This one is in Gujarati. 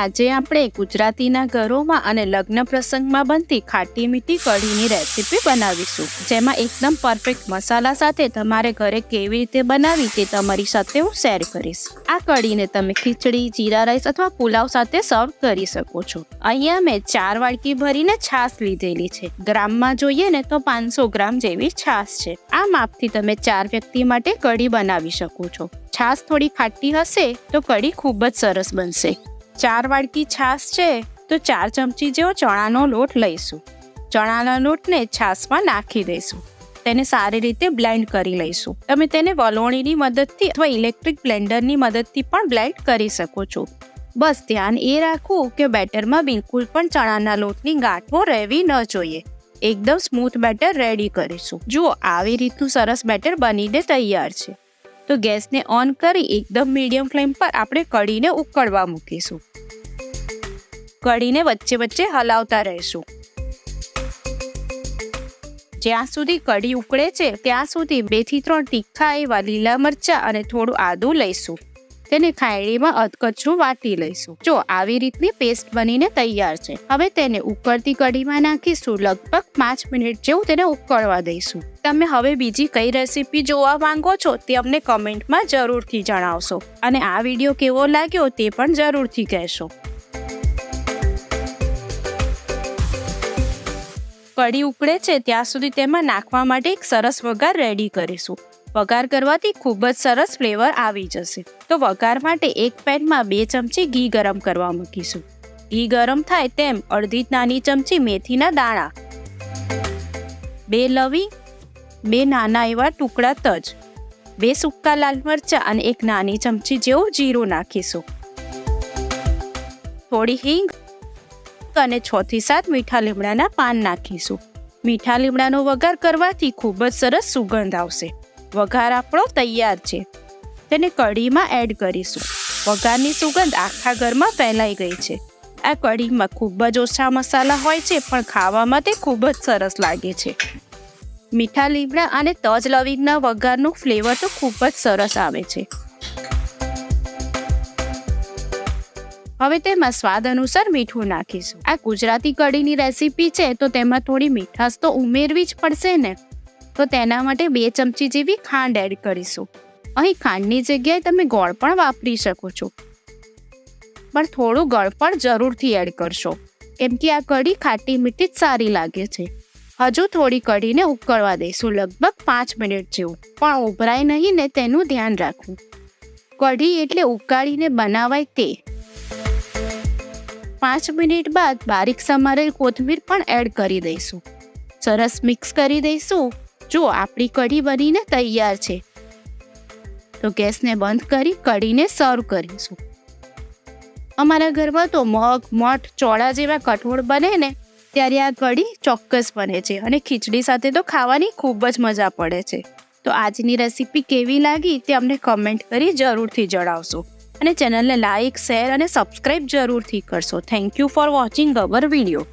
આજે આપણે ગુજરાતીના ઘરોમાં અને લગ્ન પ્રસંગમાં બનતી ખાટી મીઠી કઢીની રેસીપી બનાવીશું, જેમાં એકદમ પરફેક્ટ મસાલા સાથે તમારે ઘરે કેવી રીતે બનાવી તે તમારી સાથે હું શેર કરીશ. આ કઢીને તમે ખીચડી, જીરા રાઈસ અથવા પુલાવ સાથે સર્વ કરી શકો છો. અહીંયા મેં ચાર વાડકી ભરીને છાશ લીધેલી છે. ગ્રામમાં જોઈએ ને તો પાંચસો ગ્રામ જેવી છાશ છે. આ માપથી તમે ચાર વ્યક્તિ માટે કઢી બનાવી શકો છો. છાશ થોડી ખાટી હશે તો કઢી ખૂબ જ સરસ બનશે. ચાર વાડકી છાશ છે તો ચાર ચમચી જેવો ચણાનો લોટ લઈશું. ચણાના લોટને છાશમાં નાખી દઈશું. તેને સારી રીતે બ્લેન્ડ કરી લઈશું. તમે તેને વલોણીની મદદથી અથવા ઇલેક્ટ્રિક બ્લેન્ડરની મદદથી પણ બ્લેન્ડ કરી શકો છો. બસ ધ્યાન એ રાખવું કે બેટરમાં બિલકુલ પણ ચણાના લોટની ગાંઠો રહેવી ન જોઈએ. એકદમ સ્મૂથ બેટર રેડી કરીશું. જુઓ, આવી રીતનું સરસ બેટર બનીને તૈયાર છે. તો ગેસને ઓન કરી એકદમ મીડિયમ ફ્લેમ પર આપણે કઢીને ઉકળવા મૂકીશું. કઢીને વચ્ચે વચ્ચે હલાવતા રહીશું. જ્યાં સુધી કઢી ઉકળે છે, ત્યાં સુધી બેથી ત્રણ તીખા એવા લીલા મરચા અને થોડું આદું લઈશું. તેને ખાયડીમાં અધકચરું વાટી લઈશું. જો આવી રીતની પેસ્ટ બનીને તૈયાર છે, હવે તેને ઉકળતી કઢીમાં નાખીશું, લગભગ પાંચ મિનિટ જેવું તેને ઉકળવા દઈશું. તમે હવે બીજી કઈ રેસીપી જોવા માંગો છો તે અમને કમેન્ટમાં જરૂરથી જણાવશો. અને આ વીડિયો કેવો લાગ્યો તે પણ જરૂરથી કહેશો. કઢી ઉકળે છે, ત્યાં સુધી તેમાં નાખવા માટે એક સરસ વઘાર રેડી કરીશું. વઘાર કરવાથી ખૂબ જ સરસ ફ્લેવર આવી જશે. તો વઘાર માટે એક પેનમાં બે ચમચી ઘી ગરમ કરવા મૂકીશું. ઘી ગરમ થાય તેમ અડધી નાની ચમચી મેથીના દાણા. બે લવી બે નાના એવા ટુકડા તજ, બે સૂકા લાલ મરચા અને એક નાની ચમચી જેવું જીરું નાખીશું. થોડી હિંગ અને છ થી સાત મીઠા લીમડાના પાન નાખીશું. મીઠા લીમડાનો વઘાર કરવાથી ખૂબ જ સરસ સુગંધ આવશે. વઘાર આપણો તૈયાર છે. તેને કઢીમાં એડ કરીશું. વઘારની સુગંધ આખા ઘરમાં ફેલાઈ ગઈ છે. આ કઢીમાં ખૂબ જ ઓછા મસાલા હોય છે, પણ ખાવામાં તે ખૂબ જ સરસ લાગે છે. મીઠા લીમડા અને તજ લવિંગના વઘારનું ફ્લેવર તો ખૂબ જ સરસ આવે છે. હવે તેમાં સ્વાદ અનુસાર મીઠું નાખીશું. આ ગુજરાતી કઢીની રેસીપી છે, તો તેમાં થોડી મીઠાશ તો ઉમેરવી જ પડશે ને. તો તેના માટે બે ચમચી જેવી ખાંડ એડ કરીશું. અહીં ખાંડની જગ્યાએ તમે ગોળ પણ વાપરી શકો છો. પણ થોડું ગળ પણ જરૂરથી એડ કરશો. કેમ કે આ કઢી ખાટી મીઠી જ સારી લાગે છે. હજુ થોડી કઢીને ઉકળવા દઈશું, લગભગ પાંચ મિનિટ જેવું. પણ ઉભરાય નહીં ને તેનું ધ્યાન રાખવું. કઢી એટલે ઉકાળીને બનાવાય તે. પાંચ મિનિટ બાદ બારીક સમારેલ કોથમીર પણ એડ કરી દઈશું. સરસ મિક્સ કરી દઈશું. જો આપણી કઢી બનીને તૈયાર છે. તો ગેસને બંધ કરી કઢીને સર્વ કરીશું. અમારા ઘરમાં તો મગ, મઠ, ચોળા જેવા કઠોળ બને ને ત્યારે આ કઢી ચોક્કસ બને છે અને ખીચડી સાથે તો ખાવાની ખૂબ જ મજા પડે છે. તો આજની રેસીપી કેવી લાગી તે અમને કમેન્ટ કરી જરૂરથી જણાવશો. અને ચેનલને લાઇક શેર અને સબસ્ક્રાઇબ જરૂરથી કરશો. Thank you for watching our video